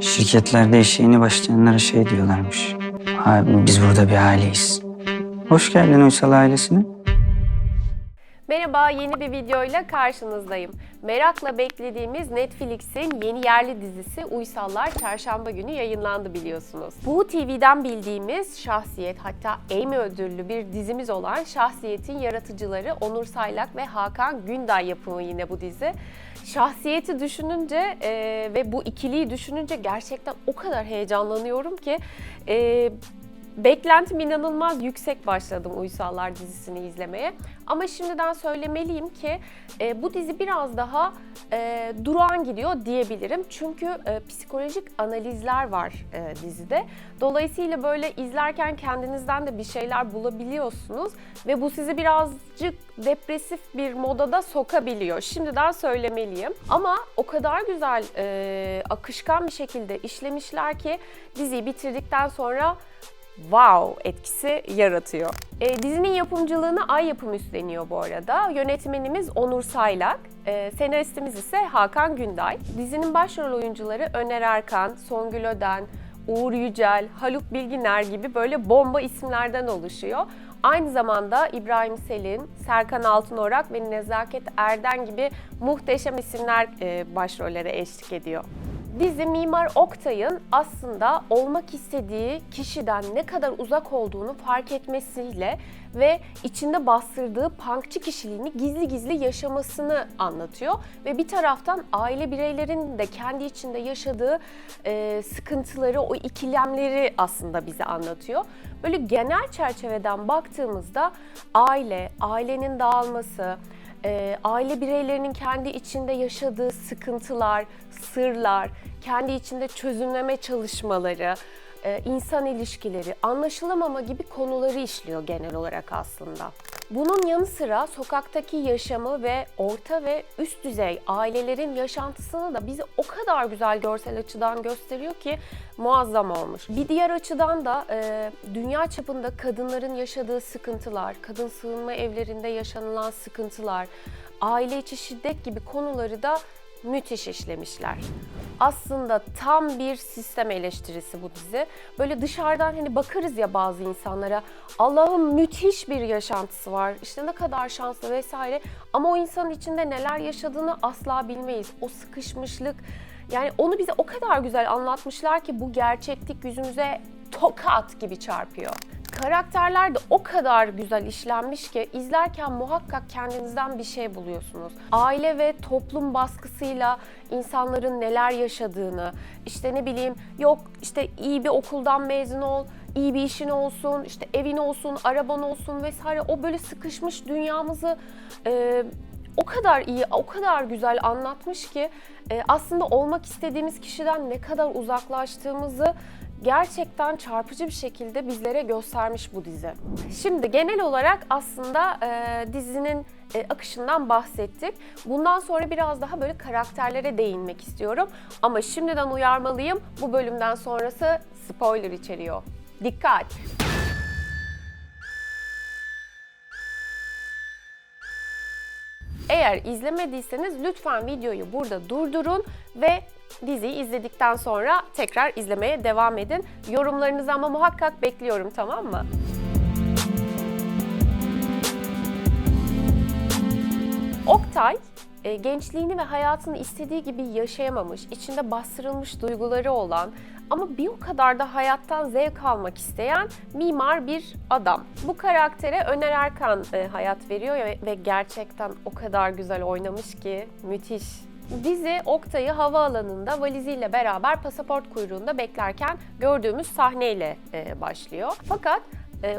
Şirketlerde işe yeni başlayanlara şey diyorlarmış. Abi biz burada bir aileyiz. Hoş geldin Uysal ailesine. Merhaba, yeni bir videoyla karşınızdayım. Merakla beklediğimiz Netflix'in yeni yerli dizisi Uysallar çarşamba günü yayınlandı biliyorsunuz. Bu TV'den bildiğimiz Şahsiyet hatta Emmy ödüllü bir dizimiz olan Şahsiyet'in yaratıcıları Onur Saylak ve Hakan Günday yapımı yine bu dizi. Şahsiyeti düşününce e, ve bu ikiliyi düşününce gerçekten o kadar heyecanlanıyorum ki e, Beklentim inanılmaz yüksek başladım Uysallar dizisini izlemeye. Ama şimdiden söylemeliyim ki e, bu dizi biraz daha e, durağan gidiyor diyebilirim. Çünkü e, psikolojik analizler var e, dizide. Dolayısıyla böyle izlerken kendinizden de bir şeyler bulabiliyorsunuz. Ve bu sizi birazcık depresif bir moda da sokabiliyor. Şimdiden söylemeliyim. Ama o kadar güzel, e, akışkan bir şekilde işlemişler ki diziyi bitirdikten sonra wow etkisi yaratıyor. E, dizinin yapımcılığını Ay Yapım üstleniyor bu arada. Yönetmenimiz Onur Saylak, e, senaristimiz ise Hakan Günday. Dizinin başrol oyuncuları Öner Erkan, Songül Öden, Uğur Yücel, Haluk Bilginer gibi böyle bomba isimlerden oluşuyor. Aynı zamanda İbrahim Selin, Serkan Altınorak ve Nezaket Erden gibi muhteşem isimler e, başrollere eşlik ediyor. Dizi Mimar Oktay'ın aslında olmak istediği kişiden ne kadar uzak olduğunu fark etmesiyle ve içinde bastırdığı punkçı kişiliğini gizli gizli yaşamasını anlatıyor. Ve bir taraftan aile bireylerinin de kendi içinde yaşadığı e, sıkıntıları, o ikilemleri aslında bize anlatıyor. Böyle genel çerçeveden baktığımızda aile, ailenin dağılması, e, aile bireylerinin kendi içinde yaşadığı sıkıntılar, sırlar, kendi içinde çözümleme çalışmaları, e, insan ilişkileri, anlaşılamama gibi konuları işliyor genel olarak aslında. Bunun yanı sıra sokaktaki yaşamı ve orta ve üst düzey ailelerin yaşantısını da bize o kadar güzel görsel açıdan gösteriyor ki muazzam olmuş. Bir diğer açıdan da e, dünya çapında kadınların yaşadığı sıkıntılar, kadın sığınma evlerinde yaşanılan sıkıntılar, aile içi şiddet gibi konuları da müthiş işlemişler. Aslında tam bir sistem eleştirisi bu dizi. Böyle dışarıdan hani bakarız ya bazı insanlara Allah'ın müthiş bir yaşantısı var. İşte ne kadar şanslı vesaire. Ama o insanın içinde neler yaşadığını asla bilmeyiz. O sıkışmışlık yani onu bize o kadar güzel anlatmışlar ki bu gerçeklik yüzümüze tokat gibi çarpıyor. Karakterler de o kadar güzel işlenmiş ki izlerken muhakkak kendinizden bir şey buluyorsunuz. Aile ve toplum baskısıyla insanların neler yaşadığını, işte ne bileyim yok işte iyi bir okuldan mezun ol, iyi bir işin olsun, işte evin olsun, araban olsun vesaire o böyle sıkışmış dünyamızı e, o kadar iyi, o kadar güzel anlatmış ki e, aslında olmak istediğimiz kişiden ne kadar uzaklaştığımızı gerçekten çarpıcı bir şekilde bizlere göstermiş bu dizi. Şimdi genel olarak aslında e, dizinin e, akışından bahsettik. Bundan sonra biraz daha böyle karakterlere değinmek istiyorum. Ama şimdiden uyarmalıyım. Bu bölümden sonrası spoiler içeriyor. Dikkat! Eğer izlemediyseniz lütfen videoyu burada durdurun ve diziyi izledikten sonra tekrar izlemeye devam edin. Yorumlarınızı ama muhakkak bekliyorum tamam mı? Oktay e, gençliğini ve hayatını istediği gibi yaşayamamış, içinde bastırılmış duyguları olan ama bir o kadar da hayattan zevk almak isteyen mimar bir adam. Bu karaktere Öner Erkan e, hayat veriyor ve, gerçekten o kadar güzel oynamış ki müthiş. Dizi Oktay'ı havaalanında valiziyle beraber pasaport kuyruğunda beklerken gördüğümüz sahneyle e, başlıyor. Fakat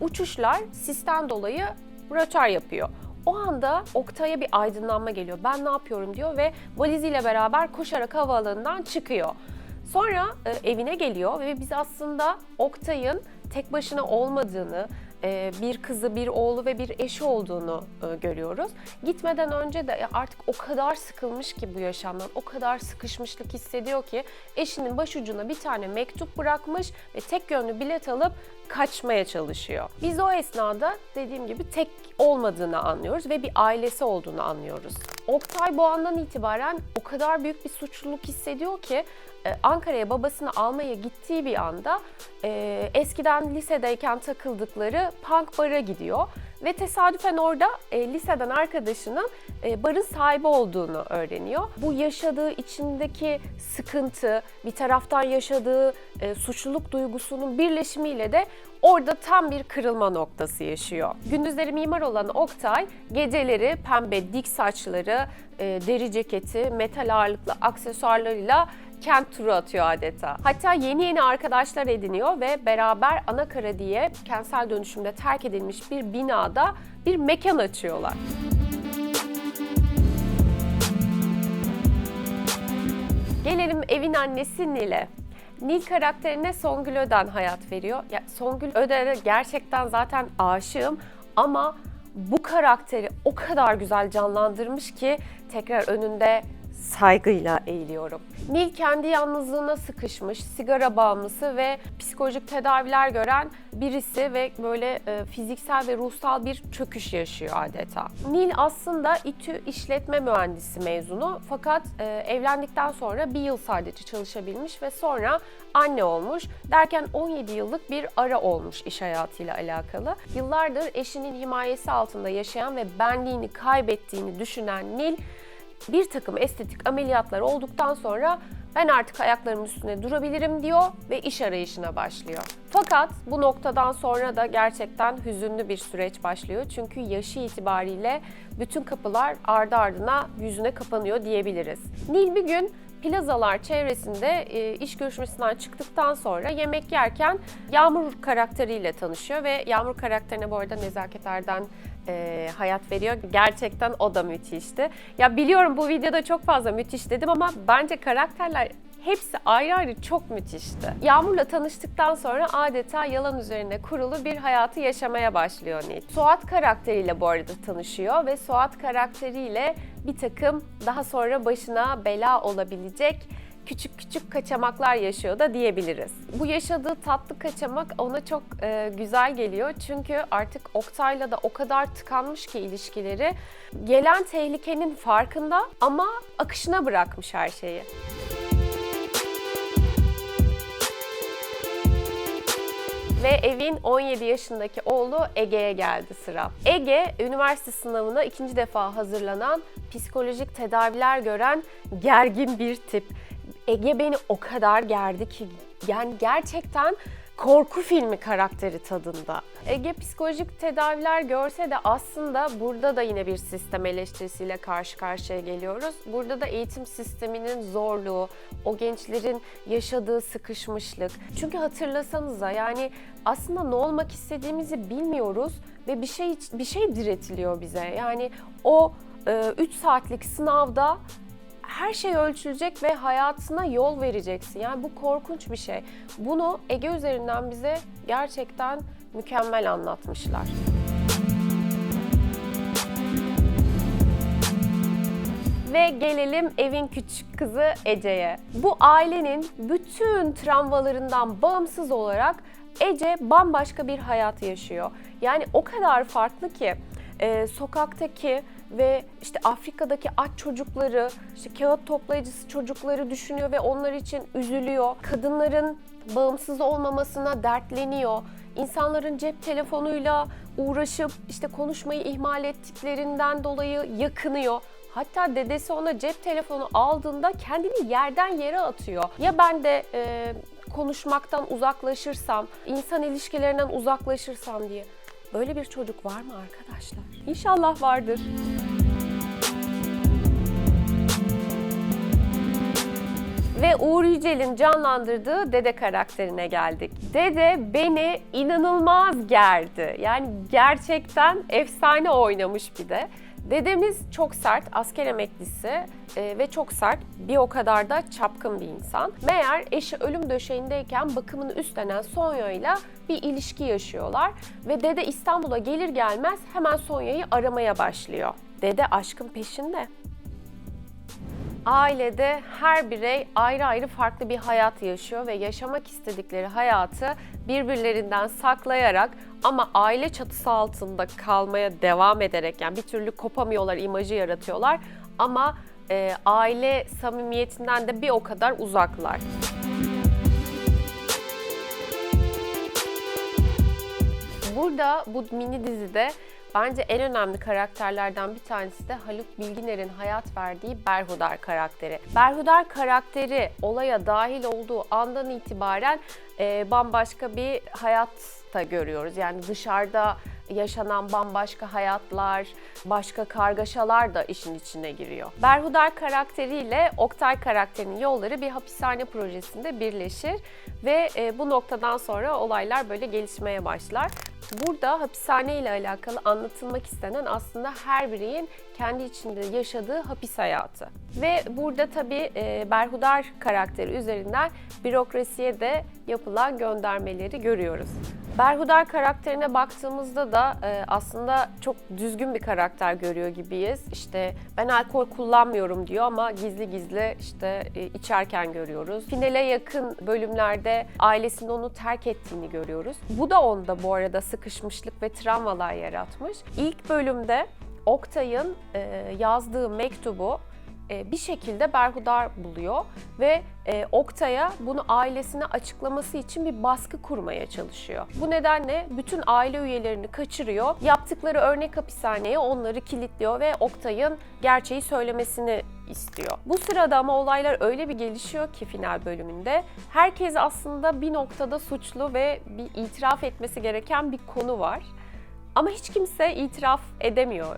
uçuşlar sistem dolayı rötar yapıyor. O anda Oktay'a bir aydınlanma geliyor. Ben ne yapıyorum diyor ve valiziyle beraber koşarak havaalanından çıkıyor. Sonra e, evine geliyor ve biz aslında Oktay'ın tek başına olmadığını, bir kızı, bir oğlu ve bir eşi olduğunu e, görüyoruz. Gitmeden önce de artık o kadar sıkılmış ki bu yaşamdan, o kadar sıkışmışlık hissediyor ki eşinin başucuna bir tane mektup bırakmış ve tek yönlü bilet alıp kaçmaya çalışıyor. Biz o esnada dediğim gibi tek olmadığını anlıyoruz ve bir ailesi olduğunu anlıyoruz. Oktay bu andan itibaren o kadar büyük bir suçluluk hissediyor ki e, Ankara'ya babasını almaya gittiği bir anda e, eskiden lisedeyken takıldıkları punk bara gidiyor. Ve tesadüfen orada e, liseden arkadaşının e, barın sahibi olduğunu öğreniyor. Bu yaşadığı içindeki sıkıntı, bir taraftan yaşadığı e, suçluluk duygusunun birleşimiyle de orada tam bir kırılma noktası yaşıyor. Gündüzleri mimar olan Oktay, geceleri pembe dik saçları, e, deri ceketi, metal ağırlıklı aksesuarlarıyla kent turu atıyor adeta. Hatta yeni yeni arkadaşlar ediniyor ve beraber Anakara diye kentsel dönüşümde terk edilmiş bir binada bir mekan açıyorlar. Gelelim evin annesi Nil'e. Nil karakterine Songül Öden hayat veriyor. Ya, Songül Öden'e gerçekten zaten aşığım ama bu karakteri o kadar güzel canlandırmış ki tekrar önünde saygıyla eğiliyorum. Nil kendi yalnızlığına sıkışmış, sigara bağımlısı ve psikolojik tedaviler gören birisi ve böyle e, fiziksel ve ruhsal bir çöküş yaşıyor adeta. Nil aslında İTÜ işletme mühendisi mezunu fakat e, evlendikten sonra bir yıl sadece çalışabilmiş ve sonra anne olmuş. Derken 17 yıllık bir ara olmuş iş hayatıyla alakalı. Yıllardır eşinin himayesi altında yaşayan ve benliğini kaybettiğini düşünen Nil bir takım estetik ameliyatlar olduktan sonra ben artık ayaklarımın üstüne durabilirim diyor ve iş arayışına başlıyor. Fakat bu noktadan sonra da gerçekten hüzünlü bir süreç başlıyor. Çünkü yaşı itibariyle bütün kapılar ardı ardına yüzüne kapanıyor diyebiliriz. Nil bir gün plazalar çevresinde e, iş görüşmesinden çıktıktan sonra yemek yerken Yağmur karakteriyle tanışıyor ve Yağmur karakterine bu arada Nezaket Erden e, hayat veriyor. Gerçekten o da müthişti. Ya biliyorum bu videoda çok fazla müthiş dedim ama bence karakterler hepsi ayrı ayrı çok müthişti. Yağmur'la tanıştıktan sonra adeta yalan üzerine kurulu bir hayatı yaşamaya başlıyor Nil. Suat karakteriyle bu arada tanışıyor ve Suat karakteriyle bir takım daha sonra başına bela olabilecek küçük küçük kaçamaklar yaşıyor da diyebiliriz. Bu yaşadığı tatlı kaçamak ona çok e, güzel geliyor. Çünkü artık Oktay'la da o kadar tıkanmış ki ilişkileri. Gelen tehlikenin farkında ama akışına bırakmış her şeyi. ve evin 17 yaşındaki oğlu Ege'ye geldi sıra. Ege, üniversite sınavına ikinci defa hazırlanan, psikolojik tedaviler gören gergin bir tip. Ege beni o kadar gerdi ki yani gerçekten korku filmi karakteri tadında. Ege psikolojik tedaviler görse de aslında burada da yine bir sistem eleştirisiyle karşı karşıya geliyoruz. Burada da eğitim sisteminin zorluğu, o gençlerin yaşadığı sıkışmışlık. Çünkü hatırlasanıza yani aslında ne olmak istediğimizi bilmiyoruz ve bir şey bir şey diretiliyor bize. Yani o 3 saatlik sınavda her şey ölçülecek ve hayatına yol vereceksin. Yani bu korkunç bir şey. Bunu Ege üzerinden bize gerçekten mükemmel anlatmışlar. Ve gelelim evin küçük kızı Ece'ye. Bu ailenin bütün travmalarından bağımsız olarak Ece bambaşka bir hayat yaşıyor. Yani o kadar farklı ki e, sokaktaki ve işte Afrika'daki aç çocukları, işte kağıt toplayıcısı çocukları düşünüyor ve onlar için üzülüyor. Kadınların bağımsız olmamasına dertleniyor. İnsanların cep telefonuyla uğraşıp işte konuşmayı ihmal ettiklerinden dolayı yakınıyor. Hatta dedesi ona cep telefonu aldığında kendini yerden yere atıyor. Ya ben de e, konuşmaktan uzaklaşırsam, insan ilişkilerinden uzaklaşırsam diye. Böyle bir çocuk var mı arkadaşlar? İnşallah vardır. Ve Uğur Yücel'in canlandırdığı Dede karakterine geldik. Dede beni inanılmaz gerdi. Yani gerçekten efsane oynamış bir de. Dedemiz çok sert, asker emeklisi e, ve çok sert, bir o kadar da çapkın bir insan. Meğer eşi ölüm döşeğindeyken bakımını üstlenen Sonya ile bir ilişki yaşıyorlar ve dede İstanbul'a gelir gelmez hemen Sonya'yı aramaya başlıyor. Dede aşkın peşinde. Ailede her birey ayrı ayrı farklı bir hayat yaşıyor ve yaşamak istedikleri hayatı birbirlerinden saklayarak ama aile çatısı altında kalmaya devam ederek yani bir türlü kopamıyorlar imajı yaratıyorlar ama e, aile samimiyetinden de bir o kadar uzaklar. Burada bu mini dizide bence en önemli karakterlerden bir tanesi de Haluk Bilginer'in hayat verdiği Berhudar karakteri. Berhudar karakteri olaya dahil olduğu andan itibaren e, bambaşka bir hayatta görüyoruz. Yani dışarıda yaşanan bambaşka hayatlar, başka kargaşalar da işin içine giriyor. Berhudar karakteriyle Oktay karakterinin yolları bir hapishane projesinde birleşir ve e, bu noktadan sonra olaylar böyle gelişmeye başlar. Burada hapishane ile alakalı anlatılmak istenen aslında her bireyin kendi içinde yaşadığı hapis hayatı. Ve burada tabii e, Berhudar karakteri üzerinden bürokrasiye de yapılan göndermeleri görüyoruz. Berhudar karakterine baktığımızda da e, aslında çok düzgün bir karakter görüyor gibiyiz. İşte ben alkol kullanmıyorum diyor ama gizli gizli işte e, içerken görüyoruz. Finale yakın bölümlerde ailesinin onu terk ettiğini görüyoruz. Bu da onda bu arada sıkışmışlık ve travmalar yaratmış. İlk bölümde Oktay'ın e, yazdığı mektubu bir şekilde Berhudar buluyor ve e, Oktay'a bunu ailesine açıklaması için bir baskı kurmaya çalışıyor. Bu nedenle bütün aile üyelerini kaçırıyor. Yaptıkları örnek hapishaneye onları kilitliyor ve Oktay'ın gerçeği söylemesini istiyor. Bu sırada ama olaylar öyle bir gelişiyor ki final bölümünde herkes aslında bir noktada suçlu ve bir itiraf etmesi gereken bir konu var. Ama hiç kimse itiraf edemiyor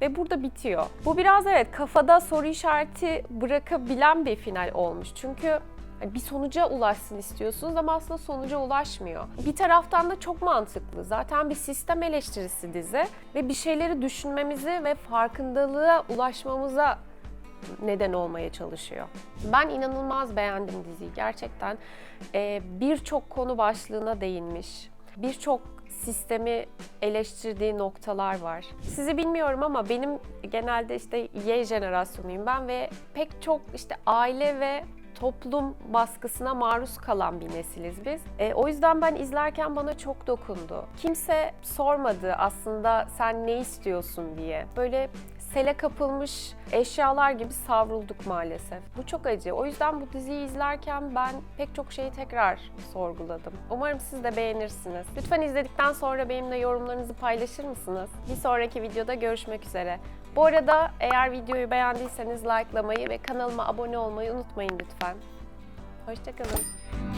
ve burada bitiyor. Bu biraz evet kafada soru işareti bırakabilen bir final olmuş. Çünkü hani bir sonuca ulaşsın istiyorsunuz ama aslında sonuca ulaşmıyor. Bir taraftan da çok mantıklı. Zaten bir sistem eleştirisi dizi ve bir şeyleri düşünmemizi ve farkındalığa ulaşmamıza neden olmaya çalışıyor. Ben inanılmaz beğendim diziyi. Gerçekten birçok konu başlığına değinmiş. Birçok sistemi eleştirdiği noktalar var. Sizi bilmiyorum ama benim genelde işte Y jenerasyonuyum ben ve pek çok işte aile ve toplum baskısına maruz kalan bir nesiliz biz. E, o yüzden ben izlerken bana çok dokundu. Kimse sormadı aslında sen ne istiyorsun diye. Böyle sele kapılmış eşyalar gibi savrulduk maalesef. Bu çok acı. O yüzden bu diziyi izlerken ben pek çok şeyi tekrar sorguladım. Umarım siz de beğenirsiniz. Lütfen izledikten sonra benimle yorumlarınızı paylaşır mısınız? Bir sonraki videoda görüşmek üzere. Bu arada eğer videoyu beğendiyseniz likelamayı ve kanalıma abone olmayı unutmayın lütfen. Hoşçakalın.